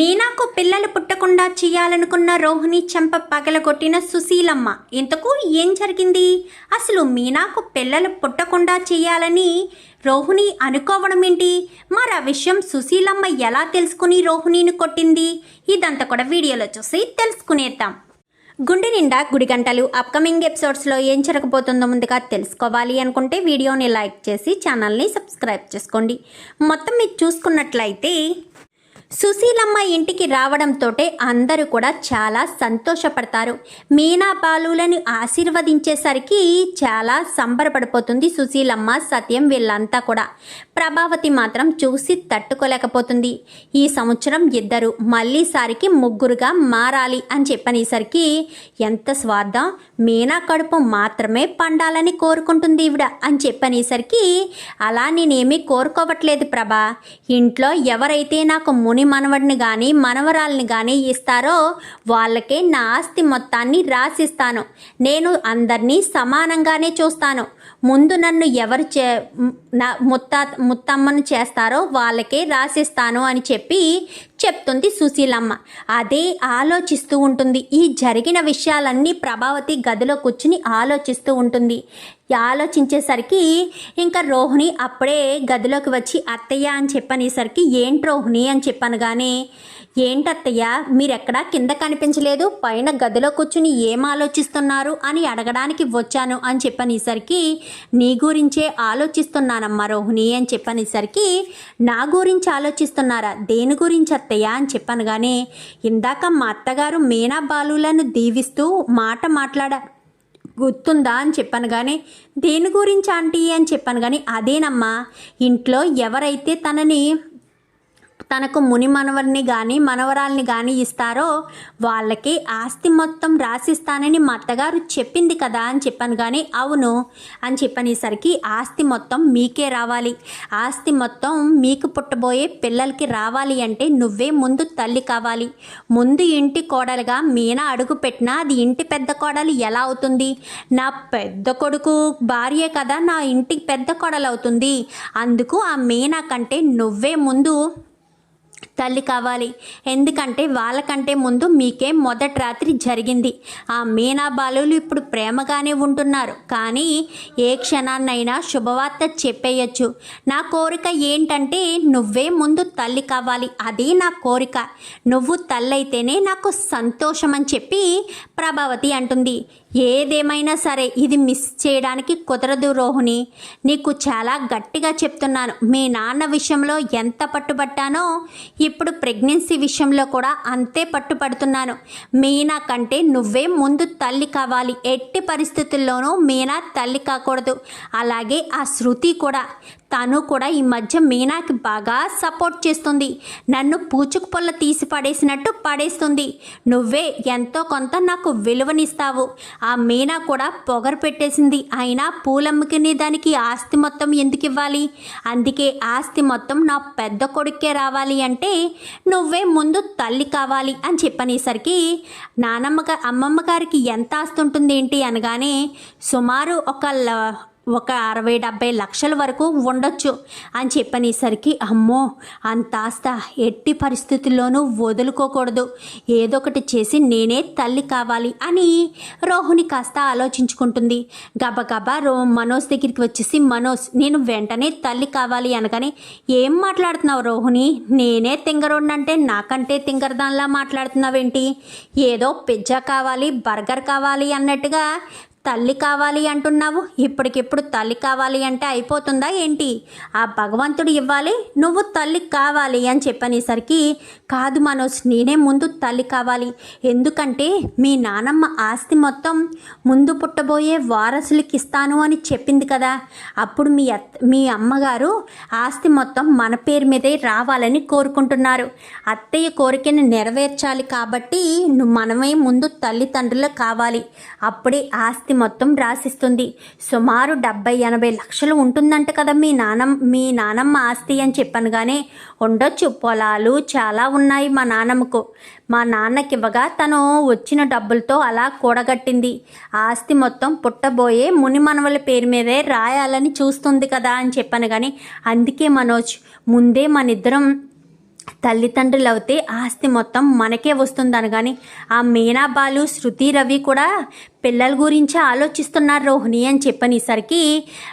మీనాకు పిల్లలు పుట్టకుండా చేయాలనుకున్న రోహిణి చెంప పగలగొట్టిన సుశీలమ్మ. ఇంతకు ఏం జరిగింది? అసలు మీనాకు పిల్లలు పుట్టకుండా చేయాలని రోహిణి అనుకోవడం ఏంటి? మరి ఆ విషయం సుశీలమ్మ ఎలా తెలుసుకుని రోహిణిని కొట్టింది? ఇదంతా కూడా వీడియోలో చూసి తెలుసుకునేద్దాం. గుండె నిండా గుడి గంటలు అప్కమింగ్ ఎపిసోడ్స్లో ఏం జరగబోతుందో ముందుగా తెలుసుకోవాలి అనుకుంటే వీడియోని లైక్ చేసి ఛానల్ని సబ్స్క్రైబ్ చేసుకోండి. మొత్తం మీరు చూసుకున్నట్లయితే సుశీలమ్మ ఇంటికి రావడంతోటే అందరూ కూడా చాలా సంతోషపడతారు. మీనా బాలులను ఆశీర్వదించేసరికి చాలా సంబరపడిపోతుంది సుశీలమ్మ సత్యం వీళ్ళంతా కూడా. ప్రభావతి మాత్రం చూసి తట్టుకోలేకపోతుంది. ఈ సంవత్సరం ఇద్దరు మళ్ళీసారికి ముగ్గురుగా మారాలి అని చెప్పనేసరికి ఎంత స్వార్థం మీనా కడుపు మాత్రమే పండాలని కోరుకుంటుంది ఈవిడ అని చెప్పనేసరికి అలా నేనేమీ కోరుకోవట్లేదు ప్రభా. ఇంట్లో ఎవరైతే నాకు ముని మనవడిని కానీ మనవరాల్ని కానీ ఇస్తారో వాళ్ళకే నా ఆస్తి మొత్తాన్ని రాసిస్తాను. నేను అందరినీ సమానంగానే చూస్తాను. ముందు నన్ను ఎవరు చే నా ముత్త ముత్తమ్మను చేస్తారో వాళ్ళకే రాసిస్తాను అని చెప్పి చెప్తుంది సుశీలమ్మ. అదే ఆలోచిస్తూ ఉంటుంది. ఈ జరిగిన విషయాలన్నీ ప్రభావతి గదిలో కూర్చుని ఆలోచిస్తూ ఉంటుంది. ఆలోచించేసరికి ఇంకా రోహిణి అప్పుడే గదిలోకి వచ్చి అత్తయ్య అని చెప్పనేసరికి ఏంటి రోహిణి అని చెప్పాను కానీ ఏంటత్తయ్య మీరెక్కడా కింద కనిపించలేదు? పైన గదిలో కూర్చుని ఏం ఆలోచిస్తున్నారు? అని అడగడానికి వచ్చాను అని చెప్పనేసరికి నీ గురించే ఆలోచిస్తున్నానమ్మా రోహిణి అని చెప్పనేసరికి నా గురించి ఆలోచిస్తున్నారా? దేని గురించి అత్తయ్య అని చెప్పాను కానీ ఇందాక మా అత్తగారు మీనా బాలులను దీవిస్తూ మాట మాట్లాడారు గుర్తుందా అని చెప్పాను కానీ దేని గురించి ఆంటీ అని చెప్పాను కానీ అదేనమ్మా ఇంట్లో ఎవరైతే తనని తనకు ముని మనవరిని కానీ మనవరాల్ని కానీ ఇస్తారో వాళ్ళకి ఆస్తి మొత్తం రాసిస్తానని మా అత్తగారు చెప్పింది కదా అని చెప్పాను. కానీ అవును అని చెప్పనేసరికి ఆస్తి మొత్తం మీకే రావాలి. ఆస్తి మొత్తం మీకు పుట్టబోయే పిల్లలకి రావాలి అంటే నువ్వే ముందు తల్లి కావాలి. ముందు ఇంటి కోడలుగా మీనా అడుగు పెట్టినా అది ఇంటి పెద్ద కోడలు ఎలా అవుతుంది? నా పెద్ద కొడుకు భార్యే కదా నా ఇంటికి పెద్ద కోడలు అవుతుంది అందుకు ఆ మీనా కంటే నువ్వే ముందు తల్లి కావాలి. ఎందుకంటే వాళ్ళకంటే ముందు మీకే మొదటి రాత్రి జరిగింది. ఆ మీనా బాలులు ఇప్పుడు ప్రేమగానే ఉంటున్నారు. కానీ ఏ క్షణాన్నైనా శుభవార్త చెప్పేయచ్చు. నా కోరిక ఏంటంటే నువ్వే ముందు తల్లి కావాలి. అదే నా కోరిక. నువ్వు తల్లైతేనే నాకు సంతోషం అని చెప్పి ప్రభావతి అంటుంది. ఏదేమైనా సరే ఇది మిస్ చేయడానికి కుదరదు రోహిణి. నీకు చాలా గట్టిగా చెప్తున్నాను. మీ నాన్న విషయంలో ఎంత పట్టుబట్టానో ఇప్పుడు ప్రెగ్నెన్సీ విషయంలో కూడా అంతే పట్టుపడుతున్నాను మీనా కంటే నువ్వే ముందు తల్లి కావాలి. ఎట్టి పరిస్థితుల్లోనూ మీనా తల్లి కాకూడదు. అలాగే ఆ శృతి కూడా. తను కూడా ఈ మధ్య మీనాకి బాగా సపోర్ట్ చేస్తుంది. నన్ను పూచుకు పొల్ల తీసి పడేసినట్టు పడేస్తుంది. నువ్వే ఎంతో కొంత నాకు విలువనిస్తావు. ఆ మీనా కూడా పొగరు పెట్టేసింది. అయినా పూలమ్ముకునే దానికి ఆస్తి మొత్తం ఎందుకు ఇవ్వాలి? అందుకే ఆస్తి మొత్తం నా పెద్ద కొడుకే రావాలి అంటే నువ్వే ముందు తల్లి కావాలి అని చెప్పనేసరికి నానమ్మ అమ్మమ్మ గారికి ఎంత ఆస్తి ఉంటుంది ఏంటి అనగానే సుమారు ఒక ల- ఒక అరవై డెబ్బై లక్షల వరకు ఉండొచ్చు అని చెప్పనేసరికి అమ్మో అంత ఆస్త ఎట్టి పరిస్థితుల్లోనూ వదులుకోకూడదు. ఏదో ఒకటి చేసి నేనే తల్లి కావాలి అని రోహిణి కాస్త ఆలోచించుకుంటుంది. గబగబా రో మనోజ్ దగ్గరికి వచ్చేసి మనోజ్ నేను వెంటనే తల్లి కావాలి అనగానే ఏం మాట్లాడుతున్నావు రోహిణి? నేనే తింగరుండంటే నాకంటే తింగరదానిలా మాట్లాడుతున్నావేంటి? ఏదో పిజ్జా కావాలి బర్గర్ కావాలి అన్నట్టుగా తల్లి కావాలి అంటున్నావు? ఇప్పటికిప్పుడు తల్లి కావాలి అంటే అయిపోతుందా ఏంటి? ఆ భగవంతుడు ఇవ్వాలి నువ్వు తల్లి కావాలి అని చెప్పనేసరికి కాదు మనోజ్ నేనే ముందు తల్లి కావాలి. ఎందుకంటే మీ నానమ్మ ఆస్తి మొత్తం ముందు పుట్టబోయే వారసులకి ఇస్తాను అని చెప్పింది కదా. అప్పుడు మీ మీ అమ్మగారు ఆస్తి మొత్తం మన పేరు మీదే రావాలని కోరుకుంటున్నారు. అత్తయ్య కోరికను నెరవేర్చాలి కాబట్టి నువ్వు మనమే ముందు తల్లిదండ్రులు కావాలి. అప్పుడే ఆస్తి ఆస్తి మొత్తం రాసిస్తుంది. సుమారు డెబ్బై ఎనభై లక్షలు ఉంటుందంట కదా మీ నానమ్మ మీ నానమ్మ ఆస్తి అని చెప్పాను కానీ ఉండొచ్చు పొలాలు చాలా ఉన్నాయి మా నానమ్మకు. మా నాన్నకి ఇవ్వగా తను వచ్చిన డబ్బులతో అలా కూడగట్టింది. ఆస్తి మొత్తం పుట్టబోయే ముని మనవల పేరు మీదే రాయాలని చూస్తుంది కదా అని చెప్పాను కానీ అందుకే మనోజ్ ముందే మనిద్దరం తల్లిదండ్రులు అవుతే ఆస్తి మొత్తం మనకే వస్తుందని కానీ ఆ మీనా బాలు శృతి రవి కూడా పిల్లల గురించి ఆలోచిస్తున్నారు రోహిణి అని చెప్పనేసరికి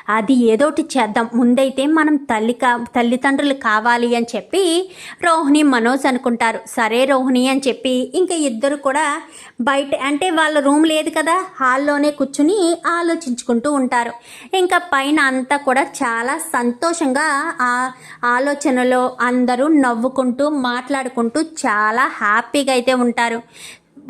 అది ఏదోటి చేద్దాం. ముందైతే మనం తల్లి కా తల్లిదండ్రులు కావాలి అని చెప్పి రోహిణి మనోజ్ అనుకుంటారు. సరే రోహిణి అని చెప్పి ఇంకా ఇద్దరు కూడా బయట అంటే వాళ్ళ రూమ్ లేదు కదా హాల్లోనే కూర్చుని ఆలోచించుకుంటూ ఉంటారు. ఇంకా పైన అంతా కూడా చాలా సంతోషంగా ఆ ఆలోచనలో అందరూ నవ్వుకుంటూ మాట్లాడుకుంటూ చాలా హ్యాపీగా అయితే ఉంటారు.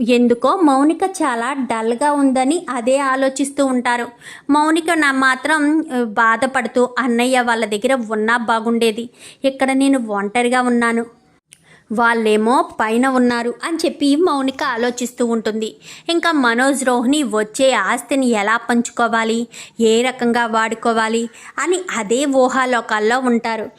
ఎందుకో మౌనిక చాలా డల్గా ఉందని అదే ఆలోచిస్తూ ఉంటారు. మౌనిక నా మాత్రం బాధపడుతూ అన్నయ్య వాళ్ళ దగ్గర ఉన్నా బాగుండేది. ఇక్కడ నేను ఒంటరిగా ఉన్నాను. వాళ్ళేమో పైన ఉన్నారు అని చెప్పి మౌనిక ఆలోచిస్తూ ఉంటుంది. ఇంకా మనోజ్ రోహిణి వచ్చే ఆస్తిని ఎలా పంచుకోవాలి? ఏ రకంగా వాడుకోవాలి? అని అదే ఊహాలోకాల్లో ఉంటారు.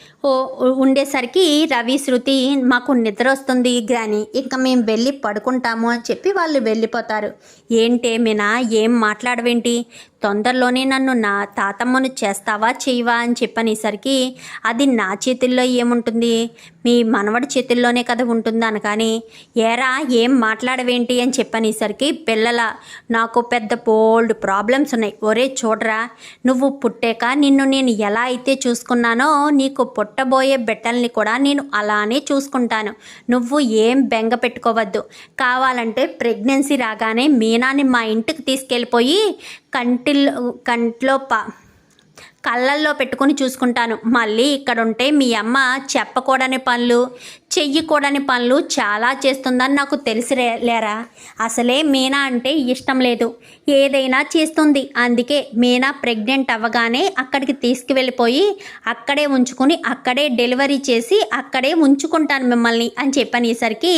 ఉండేసరికి రవి శృతి మాకు నిద్ర వస్తుంది గ్రాని ఇంకా మేము వెళ్ళి పడుకుంటాము అని చెప్పి వాళ్ళు వెళ్ళిపోతారు. ఏంటే మీనా ఏం మాట్లాడవేంటి? తొందరలోనే నన్ను నా తాతమ్మను చేస్తావా చేయవా అని చెప్పనేసరికి అది నా చేతుల్లో ఏముంటుంది? మీ మనవడి చేతుల్లోనే కదా ఉంటుంది కానీ ఏరా ఏం మాట్లాడవేంటి? అని చెప్పనేసరికి పిల్లల నాకు పెద్ద బోల్డ్ ప్రాబ్లమ్స్ ఉన్నాయి. ఒరే చూడరా నువ్వు పుట్టాక నిన్ను నేను ఎలా అయితే చూసుకున్నానో నీకు పుట్ట పుట్టబోయే బిడ్డల్ని కూడా నేను అలానే చూసుకుంటాను. నువ్వు ఏం బెంగ పెట్టుకోవద్దు. కావాలంటే ప్రెగ్నెన్సీ రాగానే మీనాని మా ఇంటికి తీసుకెళ్ళిపోయి కంటిలో కంట్లో పా కళ్ళల్లో పెట్టుకొని చూసుకుంటాను. మళ్ళీ ఇక్కడ ఉంటే మీ అమ్మ చెప్పకూడని పనులు చెయ్యకూడని పనులు చాలా చేస్తుందని నాకు తెలిసి లేరా? అసలే మీనా అంటే ఇష్టం లేదు. ఏదైనా చేస్తుంది. అందుకే మీనా ప్రెగ్నెంట్ అవ్వగానే అక్కడికి తీసుకువెళ్ళిపోయి అక్కడే ఉంచుకుని అక్కడే డెలివరీ చేసి అక్కడే ఉంచుకుంటాను మిమ్మల్ని అని చెప్పనేసరికి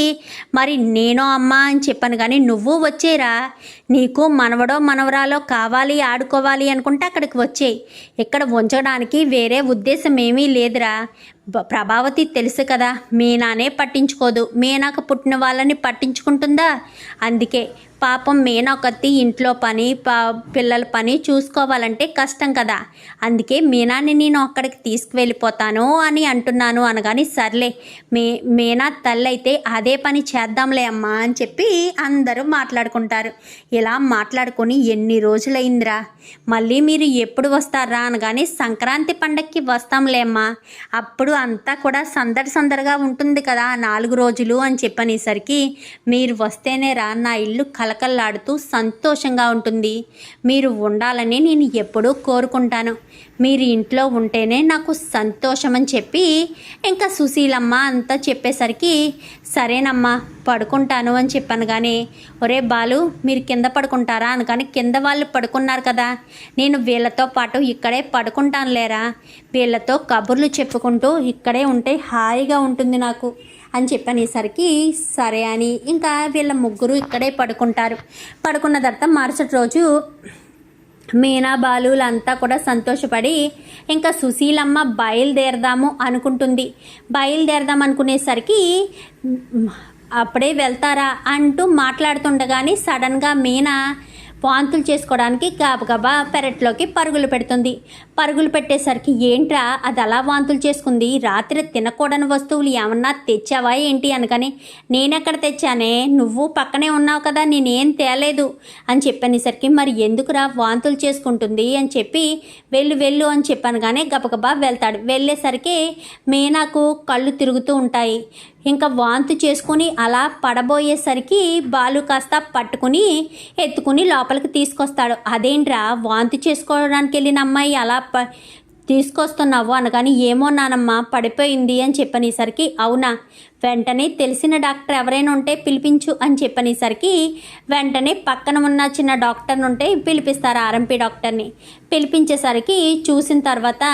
మరి నేను అమ్మ అని చెప్పాను కానీ నువ్వు వచ్చేరా? నీకు మనవడో మనవరాలో కావాలి ఆడుకోవాలి అనుకుంటే అక్కడికి వచ్చేయి. ఇక్కడ ఇక్కడ ఉంచడానికి వేరే ఉద్దేశం ఏమీ లేదురా ప్రభావతి తెలుసు కదా మీనానే పట్టించుకోదు. మీనాకు పుట్టిన వాళ్ళని పట్టించుకుంటుందా? అందుకే పాపం మీనాకత్తి ఇంట్లో పని పా పిల్లల పని చూసుకోవాలంటే కష్టం కదా. అందుకే మీనాని నేను అక్కడికి తీసుకువెళ్ళిపోతాను అని అంటున్నాను అనగాని సర్లే మీ మీనా తల్లి అయితే అదే పని చేద్దాంలే అమ్మా అని చెప్పి అందరూ మాట్లాడుకుంటారు. ఇలా మాట్లాడుకొని ఎన్ని రోజులైందిరా? మళ్ళీ మీరు ఎప్పుడు వస్తారా అనగానే సంక్రాంతి పండక్కి వస్తాంలే అమ్మా. అప్పుడు అంతా కూడా సందడి సందడిగా ఉంటుంది కదా నాలుగు రోజులు అని చెప్పనేసరికి మీరు వస్తేనే రా నా ఇల్లు కలకల్లాడుతూ సంతోషంగా ఉంటుంది. మీరు ఉండాలని నేను ఎప్పుడూ కోరుకుంటాను. మీరు ఇంట్లో ఉంటేనే నాకు సంతోషం అని చెప్పి ఇంకా సుశీలమ్మ అంతా చెప్పేసరికి సరేనమ్మా పడుకుంటాను అని చెప్పాను కానీ ఒరే బాలు మీరు కింద పడుకుంటారా? అనగాని కింద వాళ్ళు పడుకున్నారు కదా. నేను వీళ్ళతో పాటు ఇక్కడే పడుకుంటాను లేరా వీళ్ళతో కబుర్లు చెప్పుకుంటూ ఇక్కడే ఉంటే హాయిగా ఉంటుంది నాకు. అని చెప్పనేసరికి సరే అని. ఇంకా వీళ్ళ ముగ్గురు ఇక్కడే పడుకుంటారు. పడుకున్న తర్వాత మరుసటి రోజు మీనా బాలులంతా కూడా సంతోషపడి ఇంకా సుశీలమ్మ బయలుదేరదాము అనుకుంటుంది. బయలుదేరదాం అనుకునేసరికి అప్పుడే వెళ్తారా? అంటూ మాట్లాడుతుండగానే సడన్గా మీనా వాంతులు చేసుకోవడానికి గబగబా పెరట్లోకి పరుగులు పెడుతుంది. పరుగులు పెట్టేసరికి ఏంట్రా అది అలా వాంతులు చేసుకుంది? రాత్రి తినకూడని వస్తువులు ఏమన్నా తెచ్చావా ఏంటి అనగానే నేనెక్కడ తెచ్చానే? నువ్వు పక్కనే ఉన్నావు కదా నేనేం తేలేదు అని చెప్పనేసరికి మరి ఎందుకురా వాంతులు చేసుకుంటుంది? అని చెప్పి వెళ్ళు వెళ్ళు అని చెప్పాను కానీ గబగబా వెళ్తాడు. వెళ్ళేసరికి మీనాకు కళ్ళు తిరుగుతూ ఉంటాయి. ఇంకా వాంతు చేసుకుని అలా పడబోయేసరికి బాలు కాస్త పట్టుకుని ఎత్తుకుని లోపలికి తీసుకొస్తాడు. అదేంట్రా వాంతి చేసుకోవడానికి వెళ్ళిన అమ్మాయి అలా తీసుకొస్తున్నావు అనగాని ఏమో నానమ్మ పడిపోయింది అని చెప్పనేసరికి అవునా? వెంటనే తెలిసిన డాక్టర్ ఎవరైనా ఉంటే పిలిపించు అని చెప్పనేసరికి వెంటనే పక్కన ఉన్న చిన్న డాక్టర్ ఉంటే పిలిపిస్తారు ఆర్ఎంపీ డాక్టర్ని? పిలిపించేసరికి చూసిన తర్వాత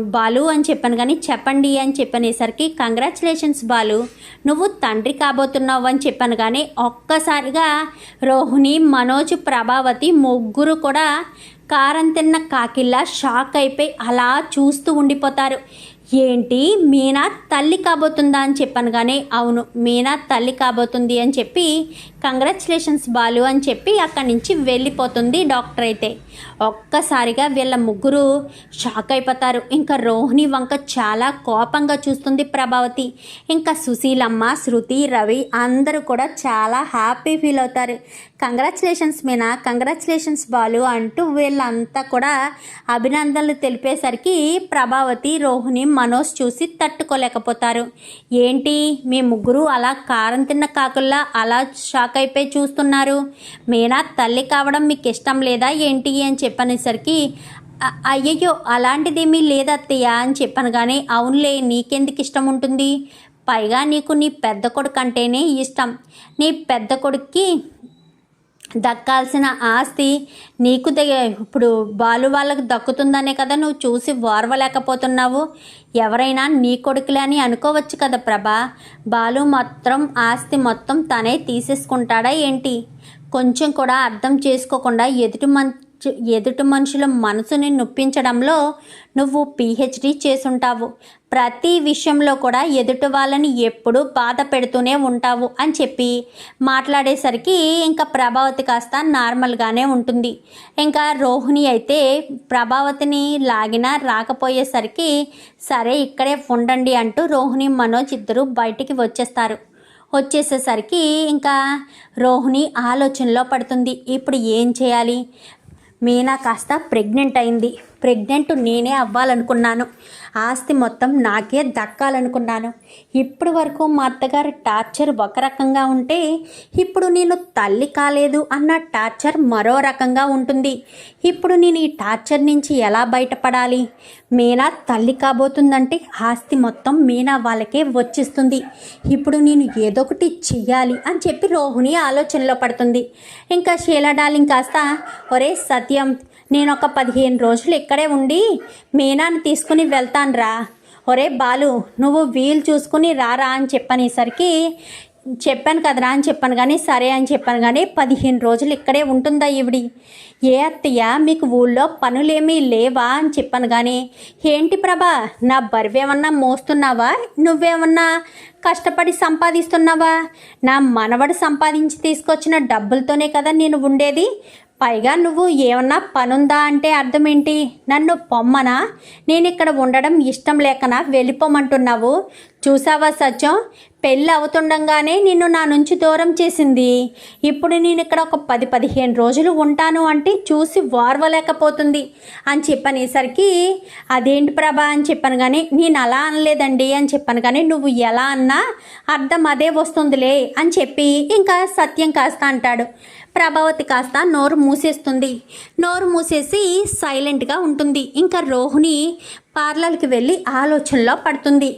బాలు అని చెప్పాను కానీ చెప్పండి అని చెప్పనేసరికి కంగ్రాచులేషన్స్ బాలు నువ్వు తండ్రి కాబోతున్నావు అని చెప్పాను కానీ ఒక్కసారిగా రోహిణి మనోజ్ ప్రభావతి ముగ్గురు కూడా కారం తిన్న కాకిల్లా షాక్ అయిపోయి అలా చూస్తూ ఉండిపోతారు. ఏంటి? మీనా తల్లి కాబోతుందా? అని చెప్పాను కానీ అవును మీనా తల్లి కాబోతుంది అని చెప్పి కంగ్రాచులేషన్స్ బాలు అని చెప్పి అక్కడి నుంచి వెళ్ళిపోతుంది డాక్టర్ అయితే. ఒక్కసారిగా వీళ్ళ ముగ్గురు షాక్ అయిపోతారు. ఇంకా రోహిణి వంక చాలా కోపంగా చూస్తుంది ప్రభావతి. ఇంకా సుశీలమ్మ శృతి రవి అందరూ కూడా చాలా హ్యాపీ ఫీల్ అవుతారు. కంగ్రాచులేషన్స్ మీనా? కంగ్రాచులేషన్స్ బాలు అంటూ వీళ్ళంతా కూడా అభినందనలు తెలిపేసరికి ప్రభావతి రోహిణి మనోజ్ చూసి తట్టుకోలేకపోతారు. ఏంటి మీ ముగ్గురు అలా కారం తిన్న కాకుల్లా అలా షాక్ అయిపోయి చూస్తున్నారు. మీనా తల్లి కావడం మీకు ఇష్టం లేదా ఏంటి అని చెప్పనేసరికి అయ్యయ్యో అలాంటిదేమీ లేదత్తయ్య అని చెప్పాను కానీ అవునులే నీకెందుకు ఇష్టం ఉంటుంది? పైగా నీకు నీ పెద్ద కొడుకు అంటేనే ఇష్టం. నీ పెద్ద కొడుక్కి దక్కాల్సిన ఆస్తి నీకు దగ్గ ఇప్పుడు బాలు వాళ్ళకు దక్కుతుందనే కదా నువ్వు చూసి ఓర్వలేకపోతున్నావు ఎవరైనా నీ కొడుకులే అని అనుకోవచ్చు కదా ప్రభా. బాలు మొత్తం ఆస్తి మొత్తం తనే తీసేసుకుంటాడా ఏంటి? కొంచెం కూడా అర్థం చేసుకోకుండా ఎదుటి మన్ ఎదుటి మనుషుల మనసుని నొప్పించడంలో నువ్వు పిహెచ్డి చేసుంటావు. ప్రతి విషయంలో కూడా ఎదుటి వాళ్ళని ఎప్పుడూ బాధ పెడుతూనే ఉంటావు అని చెప్పి మాట్లాడేసరికి ఇంకా ప్రభావతి కాస్త నార్మల్గానే ఉంటుంది. ఇంకా రోహిణి అయితే ప్రభావతిని లాగినా రాకపోయేసరికి సరే ఇక్కడే ఉండండి అంటూ రోహిణి మనోజ్ ఇద్దరు బయటికి వచ్చేస్తారు. వచ్చేసేసరికి ఇంకా రోహిణి ఆలోచనలో పడుతుంది. ఇప్పుడు ఏం చేయాలి? మీనా కాస్త ప్రెగ్నెంట్ అయింది. ప్రెగ్నెంట్ నేనే అవ్వాలనుకున్నాను. ఆస్తి మొత్తం నాకే దక్కాలనుకున్నాను. ఇప్పటి వరకు మా అత్తగారి టార్చర్ ఒక రకంగా ఉంటే ఇప్పుడు నేను తల్లి కాలేదు అన్న టార్చర్ మరో రకంగా ఉంటుంది. ఇప్పుడు నేను ఈ టార్చర్ నుంచి ఎలా బయటపడాలి? మీనా తల్లి కాబోతుందంటే ఆస్తి మొత్తం మీనా వాళ్ళకే వచ్చిస్తుంది. ఇప్పుడు నేను ఏదో ఒకటి చెయ్యాలి అని చెప్పి రోహిణి ఆలోచనలో పడుతుంది. ఇంకా షీలా డార్లింగ్ కాస్త ఒరే సత్యం నేను ఒక పదిహేను రోజులు ఇక్కడే ఉండి మీనాను తీసుకుని వెళ్తానురా. ఒరే బాలు నువ్వు వీలు చూసుకుని రారా అని చెప్పనేసరికి చెప్పాను కదరా అని చెప్పాను కానీ సరే అని చెప్పాను కానీ పదిహేను రోజులు ఇక్కడే ఉంటుందా ఈవిడి? ఏ అత్తయ్య మీకు ఊళ్ళో పనులేమీ లేవా అని చెప్పాను కానీ ఏంటి ప్రభా నా బరువేమన్నా మోస్తున్నావా? నువ్వేమన్నా కష్టపడి సంపాదిస్తున్నావా? నా మనవడు సంపాదించి తీసుకొచ్చిన డబ్బులతోనే కదా నేను ఉండేది. పైగా నువ్వు ఏమన్నా పనుందా అంటే అర్థం ఏంటి నన్ను పొమ్మనా? నేను ఇక్కడ ఉండడం ఇష్టం లేకనా వెళ్ళిపోమంటున్నావు? చూసావా సత్యం? పెళ్ళి అవుతుండగానే నిన్ను నా నుంచి దూరం చేసింది. ఇప్పుడు నేను ఇక్కడ ఒక పది పదిహేను రోజులు ఉంటాను అంటే చూసి వార్వలేకపోతుంది. అని చెప్పనేసరికి అదేంటి ప్రభా? అని చెప్పాను కానీ నేను అలా అనలేదండి అని చెప్పాను కానీ నువ్వు ఎలా అన్నా అర్థం అదే వస్తుందిలే అని చెప్పి ఇంకా సత్యం కాస్త అంటాడు. ప్రభావతి కాస్త నోరు మూసేస్తుంది. నోరు మూసేసి సైలెంట్గా ఉంటుంది. ఇంకా రోహిణి పార్లర్కి వెళ్ళి ఆలోచనలో పడుతుంది.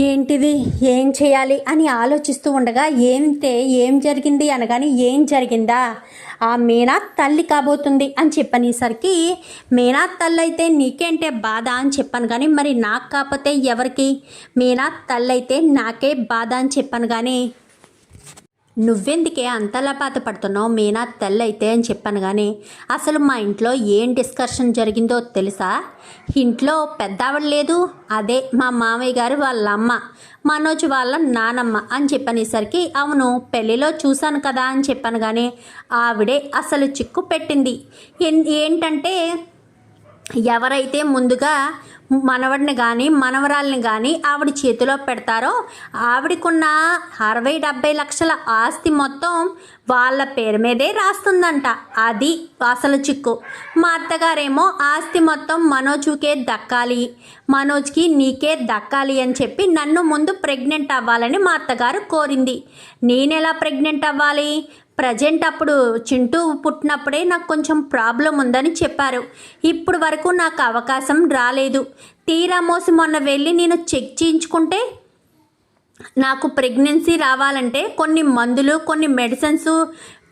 ఏంటిది? ఏం చేయాలి? అని ఆలోచిస్తూ ఉండగా ఏంటే ఏం జరిగింది? అనగానే ఏం జరిగిందా? ఆ మీనా తల్లి కాబోతుంది. అని చెప్పనేసరికి మీనా తల్లి అయితే నీకేంటే బాధ? అని చెప్పాను కానీ మరి నాకు కాకపోతే ఎవరికి? మీనా తల్లి అయితే నాకే బాధ? అని చెప్పాను కానీ నువ్వెందుకే అంతలా బాధపడుతున్నావు? మీనా తెల్లైతే అని చెప్పాను కానీ అసలు మా ఇంట్లో ఏం డిస్కషన్ జరిగిందో తెలుసా? ఇంట్లో పెద్దావిడ లేదు. అదే మా మామయ్య గారు వాళ్ళ అమ్మ మనోజ్ వాళ్ళ నానమ్మ అని చెప్పనేసరికి అవును పెళ్ళిలో చూశాను కదా అని చెప్పాను కానీ ఆవిడే అసలు చిక్కు పెట్టింది. ఏంటంటే ఎవరైతే ముందుగా మనవడిని కానీ మనవరాల్ని కానీ ఆవిడ చేతిలో పెడతారో ఆవిడకున్న అరవై డెబ్బై లక్షల ఆస్తి మొత్తం వాళ్ళ పేరు మీదే రాస్తుందంట. అది అసలు చిక్కు. మా అత్తగారేమో ఆస్తి మొత్తం మనోజుకే దక్కాలి మనోజ్కి నీకే దక్కాలి అని చెప్పి నన్ను ముందు ప్రెగ్నెంట్ అవ్వాలని మా అత్తగారు కోరింది. నేనెలా ప్రెగ్నెంట్ అవ్వాలి? ప్రజెంట్ అప్పుడు చింటూ పుట్టినప్పుడే నాకు కొంచెం ప్రాబ్లం ఉందని చెప్పారు. ఇప్పుడు వరకు నాకు అవకాశం రాలేదు. తీరా మోసి మొన్న వెళ్ళి నేను చెక్ చేయించుకుంటే నాకు ప్రెగ్నెన్సీ రావాలంటే కొన్ని మందులు కొన్ని మెడిసిన్స్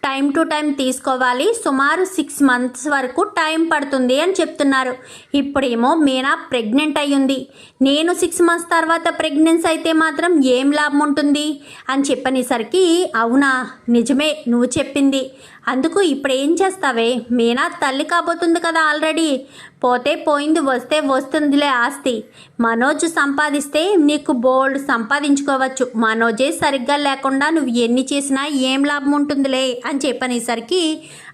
టైం టు టైం తీసుకోవాలి. సుమారు సిక్స్ మంత్స్ వరకు టైం పడుతుంది అని చెప్తున్నారు. ఇప్పుడేమో మీనా ప్రెగ్నెంట్ అయ్యింది. నేను సిక్స్ మంత్స్ తర్వాత ప్రెగ్నెన్సీ అయితే మాత్రం ఏం లాభం ఉంటుంది అని చెప్పనేసరికి అవునా నిజమే నువ్వు చెప్పింది. అందుకు ఇప్పుడు ఏం చేస్తావే? మీనా తల్లి కాబోతుంది కదా ఆల్రెడీ. పోతే పోయింది వస్తే వస్తుందిలే ఆస్తి. మనోజ్ సంపాదిస్తే నీకు బోల్డ్ సంపాదించుకోవచ్చు. మనోజే సరిగ్గా లేకుండా నువ్వు ఎన్ని చేసినా ఏం లాభం ఉంటుందిలే అని చెప్పనేసరికి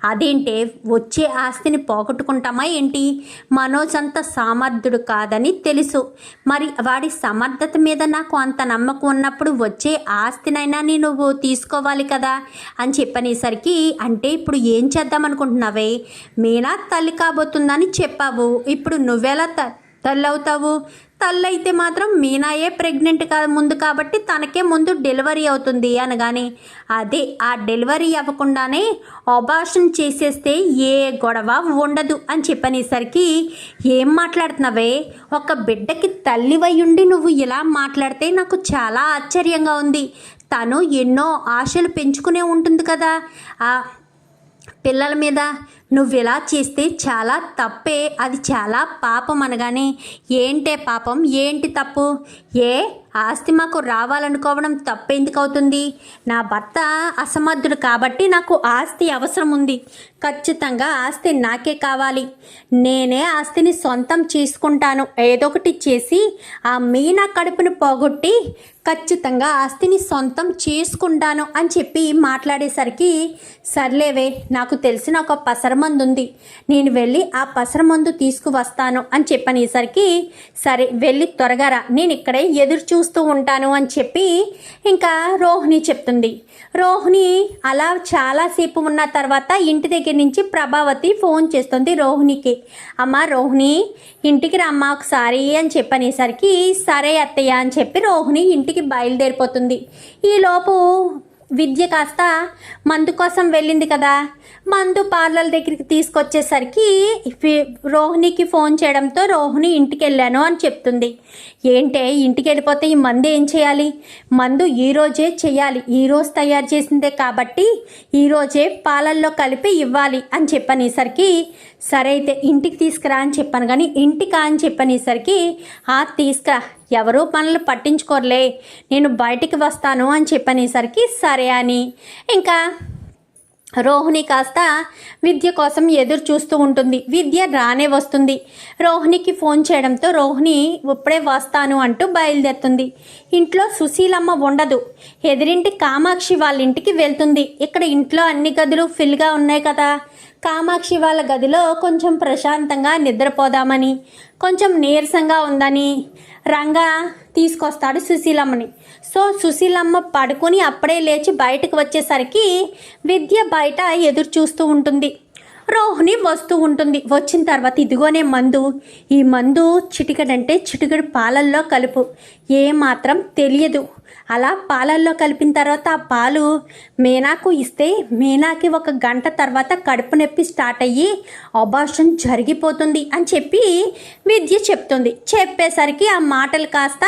అదేంటే వచ్చే ఆస్తిని పోగొట్టుకుంటామా ఏంటి? మనోజ్ అంత సామర్థ్యుడు కాదని తెలుసు. మరి వాడి సమర్థత మీద నాకు అంత నమ్మకం ఉన్నప్పుడు వచ్చే ఆస్తినైనా నువ్వు తీసుకోవాలి కదా? అని చెప్పనేసరికి అంటే ఇప్పుడు ఏం చేద్దాం అనుకుంటున్నావే మీనా తల్లి కాబోతుందని చెప్పావు. ఇప్పుడు నువ్వెలా త తల్లైతే మాత్రం మీనాయే ప్రెగ్నెంట్ కా ముందు కాబట్టి తనకే ముందు డెలివరీ అవుతుంది అనగానే అదే ఆ డెలివరీ అవ్వకుండానే అబార్షన్ చేసేస్తే ఏ గొడవ ఉండదు అని చెప్పనేసరికి ఏం మాట్లాడుతున్నావే? ఒక బిడ్డకి తల్లివయ్యుండి నువ్వు ఇలా మాట్లాడితే నాకు చాలా ఆశ్చర్యంగా ఉంది. తను ఎన్నో ఆశలు పెంచుకునే ఉంటుంది కదా. ఆ పిల్లల మీద. నువ్వు ఇలా చేస్తే చాలా తప్పే. అది చాలా పాపం అనగానే. ఏంటే పాపం? ఏంటి తప్పు? ఏ? ఆస్తి మాకు రావాలనుకోవడం తప్పెందుకు అవుతుంది? నా భర్త అసమర్థుడు కాబట్టి నాకు ఆస్తి అవసరం ఉంది. ఖచ్చితంగా ఆస్తి నాకే కావాలి. నేనే ఆస్తిని సొంతం చేసుకుంటాను. ఏదో ఒకటి చేసి ఆ మీనా కడుపును పోగొట్టి ఖచ్చితంగా ఆస్తిని సొంతం చేసుకుంటాను అని చెప్పి మాట్లాడేసరికి సర్లేవే నాకు తెలిసిన ఒక పసరమందు ఉంది నేను వెళ్ళి ఆ పసరమందు తీసుకువస్తాను అని చెప్పనేసరికి సరే వెళ్ళి త్వరగా రా నేను ఇక్కడే ఎదురు చూస్తూ ఉంటాను అని చెప్పి ఇంకా రోహిణి చెప్తుంది. రోహిణి అలా చాలాసేపు ఉన్న తర్వాత ఇంటి దగ్గర నుంచి ప్రభావతి ఫోన్ చేస్తుంది రోహిణికి. అమ్మ రోహిణి ఇంటికి రమ్మ ఒకసారి అని చెప్పనేసరికి సరే అత్తయ్య అని చెప్పి రోహిణి ఇంటికి బయలుదేరిపోతుంది. ఈలోపు విద్య కాస్త మందు కోసం వెళ్ళింది కదా. మందు పార్లర్ దగ్గరికి తీసుకొచ్చేసరికి రోహిణికి ఫోన్ చేయడంతో రోహిణి ఇంటికి వెళ్ళాను అని చెప్తుంది. ఏంటే ఇంటికి వెళ్ళిపోతే ఈ మందు ఏం చేయాలి? మందు ఈరోజే చేయాలి. ఈరోజు తయారు చేసిందే కాబట్టి ఈరోజే పాలల్లో కలిపి ఇవ్వాలి అని చెప్పనేసరికి సరే అయితే ఇంటికి తీసుకురా అని చెప్పాను కానీ ఇంటికా అని చెప్పనేసరికి ఆ తీసుకురా. ఎవరూ పనులు పట్టించుకోర్లే. నేను బయటికి వస్తాను అని చెప్పనేసరికి సరే అని. ఇంకా రోహిణి కాస్త విద్య కోసం ఎదురు చూస్తూ ఉంటుంది. విద్య రానే వస్తుంది. రోహిణికి ఫోన్ చేయడంతో రోహిణి ఇప్పుడే వస్తాను అంటూ బయలుదేరుతుంది. ఇంట్లో సుశీలమ్మ ఉండదు. ఎదిరింటి కామాక్షి వాళ్ళ ఇంటికి వెళ్తుంది. ఇక్కడ ఇంట్లో అన్ని గదులు ఫిల్గా ఉన్నాయి కదా. కామాక్షి వాళ్ళ గదిలో కొంచెం ప్రశాంతంగా నిద్రపోదామని కొంచెం నీరసంగా ఉందని రంగా తీసుకొస్తాడు సుశీలమ్మని. సో సుశీలమ్మ పడుకొని అప్పుడే లేచి బయటకు వచ్చేసరికి విద్య బయట ఎదురు చూస్తూ ఉంటుంది. రోహిణి వస్తూ ఉంటుంది. వచ్చిన తర్వాత ఇదిగోనే మందు. ఈ మందు చిటికడంటే చిటికడు పాలల్లో కలుపు. ఏమాత్రం తెలియదు. అలా పాలల్లో కలిపిన తర్వాత ఆ పాలు మీనాకు ఇస్తే మీనాకి ఒక గంట తర్వాత కడుపు నొప్పి స్టార్ట్ అయ్యి అబార్షన్ జరిగిపోతుంది అని చెప్పి విద్య చెప్తుంది. చెప్పేసరికి ఆ మాటలు కాస్త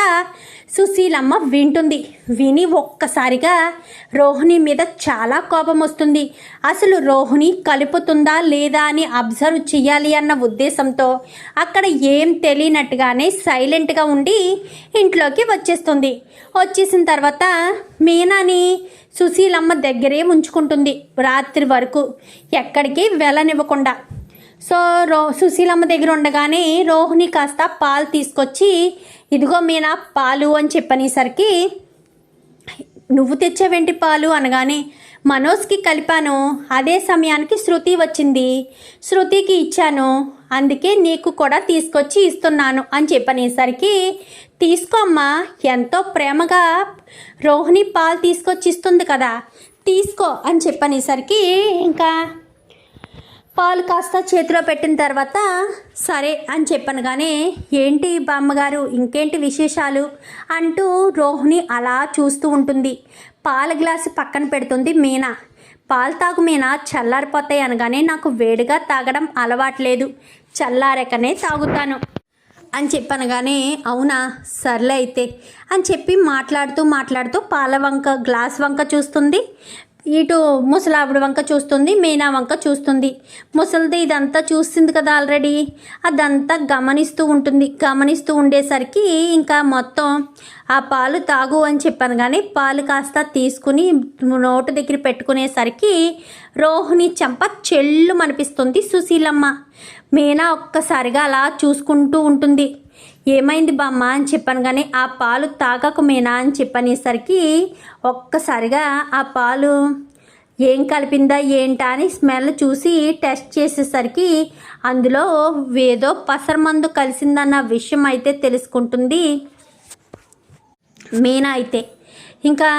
సుశీలమ్మ వింటుంది. విని ఒక్కసారిగా రోహిణి మీద చాలా కోపం వస్తుంది. అసలు రోహిణి కలుపుతుందా లేదా అని అబ్జర్వ్ చేయాలి అన్న ఉద్దేశంతో అక్కడ ఏం తెలియనట్టుగానే సైలెంట్గా ఉండి ఇంట్లోకి వచ్చేస్తుంది. చేసిన తర్వాత మీనాని సుశీలమ్మ దగ్గరే ఉంచుకుంటుంది రాత్రి వరకు. ఎక్కడికి వెళ్ళనివ్వకుండా. సో రో సుశీలమ్మ దగ్గర ఉండగానే రోహిణి కాస్త పాలు తీసుకొచ్చి ఇదిగో మీనా పాలు అని చెప్పనేసరికి నువ్వు తెచ్చావేంటి పాలు? అనగానే మనోజ్కి కలిపాను. అదే సమయానికి శృతి వచ్చింది. శృతికి ఇచ్చాను. అందుకే నీకు కూడా తీసుకొచ్చి ఇస్తున్నాను అని చెప్పనేసరికి తీసుకో అమ్మా ఎంతో ప్రేమగా రోహిణి పాలు తీసుకొచ్చి ఇస్తుంది కదా తీసుకో అని చెప్పనేసరికి ఇంకా పాలు కాస్త చేతిలో పెట్టిన తర్వాత సరే అని చెప్పనగానే ఏంటి బామ్మగారు ఇంకేంటి విశేషాలు? అంటూ రోహిణి అలా చూస్తూ ఉంటుంది. పాల గ్లాసు పక్కన పెడుతుంది మీనా. పాలు తాగు మీనా చల్లారిపోతాయి అనగానే నాకు వేడిగా తాగడం అలవాట్లేదు చల్లారకనే తాగుతాను. అని చెప్పనగానే అవునా? సర్లే అయితే. అని చెప్పి మాట్లాడుతూ మాట్లాడుతూ పాల వంక గ్లాస్ వంక చూస్తుంది. ఇటు ముసలావిడ వంక చూస్తుంది మీనా వంక చూస్తుంది. ముసలిది ఇదంతా చూస్తుంది కదా ఆల్రెడీ. అదంతా గమనిస్తూ ఉంటుంది. గమనిస్తూ ఉండేసరికి ఇంకా మొత్తం ఆ పాలు తాగు అని చెప్పాను కానీ పాలు కాస్త తీసుకుని నోటు దగ్గర పెట్టుకునేసరికి రోహిణి చెంప చెల్లు అనిపిస్తుంది సుశీలమ్మ. మీనా ఒక్కసారిగా అలా చూసుకుంటూ ఉంటుంది. ఏమైంది బామ్మ అని చెప్పాను కానీ ఆ పాలు తాగక మీనా అని చెప్పనేసరికి ఒక్కసారిగా ఆ పాలు ఏం కలిపిందా ఏంటా అని స్మెల్ చూసి టెస్ట్ చేసేసరికి అందులో ఏదో పసరమందు కలిసిందన్న విషయం అయితే తెలుసుకుంటుంది. మీనా అయితే. ఇంకా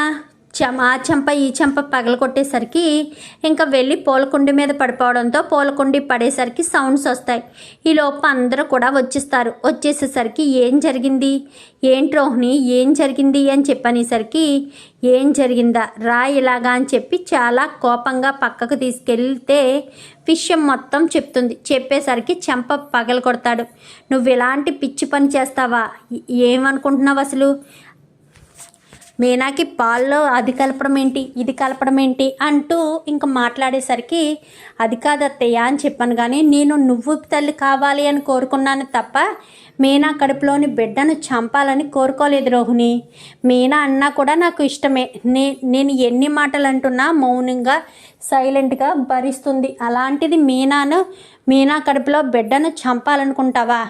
ఆ చెంప ఈ చెంప పగలగొట్టేసరికి ఇంకా వెళ్ళి పూలకుండి మీద పడిపోవడంతో పూలకుండి పడేసరికి సౌండ్స్ వస్తాయి. ఈ లోపు అందరూ కూడా వచ్చేస్తారు. వచ్చేసేసరికి ఏం జరిగింది? ఏంటి రోహిణి ఏం జరిగింది అని చెప్పనేసరికి ఏం జరిగిందా? రా ఇలాగా అని చెప్పి చాలా కోపంగా పక్కకు తీసుకెళ్తే విషయం మొత్తం చెప్తుంది. చెప్పేసరికి చెంప పగల కొడతాడు. నువ్వు ఇలాంటి పిచ్చి పని చేస్తావా? ఏమనుకుంటున్నావు అసలు? మీనాకి పాల్లో అది కలపడం ఏంటి ఇది కలపడం ఏంటి అంటూ ఇంకా మాట్లాడేసరికి అది కాదు అత్తయ్య అని చెప్పాను కానీ నేను నువ్వు తల్లి కావాలి అని కోరుకున్నాను తప్ప మీనా కడుపులోని బిడ్డను చంపాలని కోరుకోలేదు రోహిణి. మీనా అన్నా కూడా నాకు ఇష్టమే. నే నేను ఎన్ని మాటలు అంటున్నా మౌనంగా సైలెంట్గా భరిస్తుంది. అలాంటిది మీనాను మీనా కడుపులో బిడ్డను చంపాలనుకుంటావా?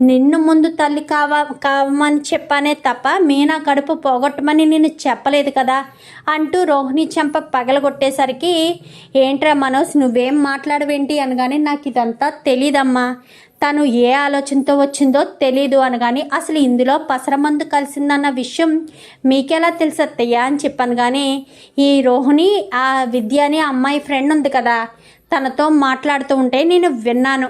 నిన్ను ముందు తల్లి కావా కావమని చెప్పానే తప్ప మీనా కడుపు పోగొట్టమని నేను చెప్పలేదు కదా? అంటూ రోహిణి చెంప పగలగొట్టేసరికి ఏంట్రా మనోజ్ నువ్వేం మాట్లాడవేంటి? అనగానే నాకు ఇదంతా తెలీదమ్మా. తను ఏ ఆలోచనతో వచ్చిందో తెలీదు అనగాని అసలు ఇందులో పసరమందు కలిసిందన్న విషయం మీకెలా తెలుసత్తయ్యా అని చెప్పాను కానీ ఈ రోహిణి ఆ విద్య అనే అమ్మాయి ఫ్రెండ్ ఉంది కదా తనతో మాట్లాడుతూ ఉంటే నేను విన్నాను.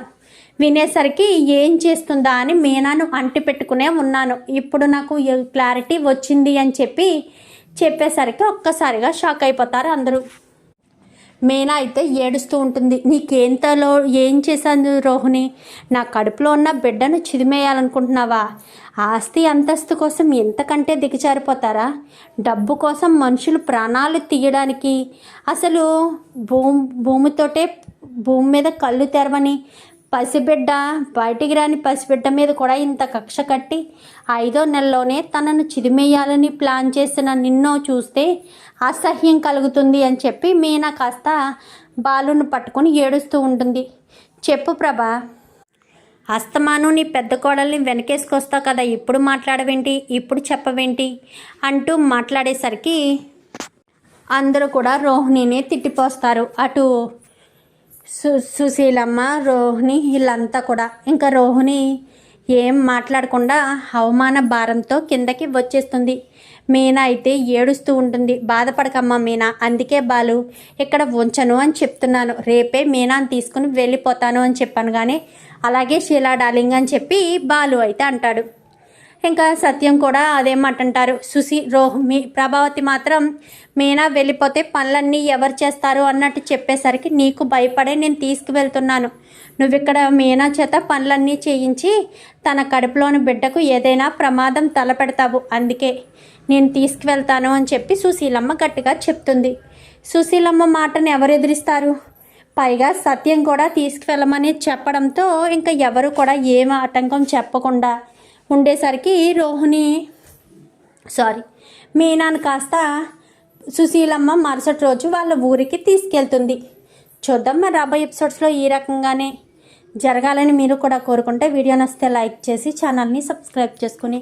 వినేసరికి ఏం చేస్తుందా అని మీనాను అంటి పెట్టుకునే ఉన్నాను. ఇప్పుడు నాకు క్లారిటీ వచ్చింది అని చెప్పి చెప్పేసరికి ఒక్కసారిగా షాక్ అయిపోతారు అందరూ. మేనా అయితే ఏడుస్తూ ఉంటుంది. నీకేంతలో ఏం చేశాను రోహిణి? నా కడుపులో ఉన్న బిడ్డను చిదిమేయాలనుకుంటున్నావా? ఆస్తి అంతస్తు కోసం ఎంతకంటే దిగజారిపోతారా? డబ్బు కోసం మనుషులు ప్రాణాలు తీయడానికి అసలు భూమి భూమితోటే భూమి మీద కళ్ళు తెరవని పసిబిడ్డ బయటికి రాని పసిబిడ్డ మీద కూడా ఇంత కక్ష కట్టి ఐదో నెలలోనే తనను చిదిమేయాలని ప్లాన్ చేసిన నిన్నో చూస్తే అసహ్యం కలుగుతుంది అని చెప్పి మీనా కాస్త బాలును పట్టుకొని ఏడుస్తూ ఉంటుంది. చెప్పు ప్రభా అస్తమాను నీ పెద్ద కోడల్ని వెనకేసుకొస్తావు కదా ఇప్పుడు మాట్లాడవేంటి ఇప్పుడు చెప్పవేంటి అంటూ మాట్లాడేసరికి అందరూ కూడా రోహిణిని తిట్టిపోస్తారు. అటు సు సుశీలమ్మ రోహిణి వీళ్ళంతా కూడా. ఇంకా రోహిణి ఏం మాట్లాడకుండా అవమాన భారంతో కిందకి వచ్చేస్తుంది. మీనా అయితే ఏడుస్తూ ఉంటుంది. బాధపడకమ్మా మీనా అందుకే బాలు ఇక్కడ ఉంచను అని చెప్తున్నాను. రేపే మీనాని తీసుకుని వెళ్ళిపోతాను అని చెప్పాను కానీ అలాగే షీలా డార్లింగ్ అని చెప్పి బాలు అయితే అంటాడు. ఇంకా సత్యం కూడా అదేమంటుంటారు సుశీ రోహ్ మీ ప్రభావతి మాత్రం మీనా వెళ్ళిపోతే పనులన్నీ ఎవరు చేస్తారు అన్నట్టు చెప్పేసరికి నీకు భయపడే నేను తీసుకువెళ్తున్నాను. నువ్వు ఇక్కడ మీనా చేత పనులన్నీ చేయించి తన కడుపులోని బిడ్డకు ఏదైనా ప్రమాదం తలపెడతావు. అందుకే నేను తీసుకువెళ్తాను అని చెప్పి సుశీలమ్మ గట్టిగా చెప్తుంది. సుశీలమ్మ మాటను ఎవరు ఎదిరిస్తారు? పైగా సత్యం కూడా తీసుకువెళ్ళమని చెప్పడంతో ఇంకా ఎవరు కూడా ఏం ఆటంకం చెప్పకుండా ఉండేసరికి రోహిణి సారీ మీనాను కాస్త సుశీలమ్మ మరుసటి రోజు వాళ్ళ ఊరికి తీసుకెళ్తుంది. చూద్దాం మరి రాబోయే ఎపిసోడ్స్లో ఈ రకంగానే జరగాలని మీరు కూడా కోరుకుంటే వీడియో నచ్చితే లైక్ చేసి ఛానల్ని సబ్స్క్రైబ్ చేసుకుని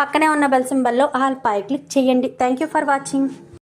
పక్కనే ఉన్న బెల్ సింబల్లో ఆల్ పై క్లిక్ చేయండి. Thank you for watching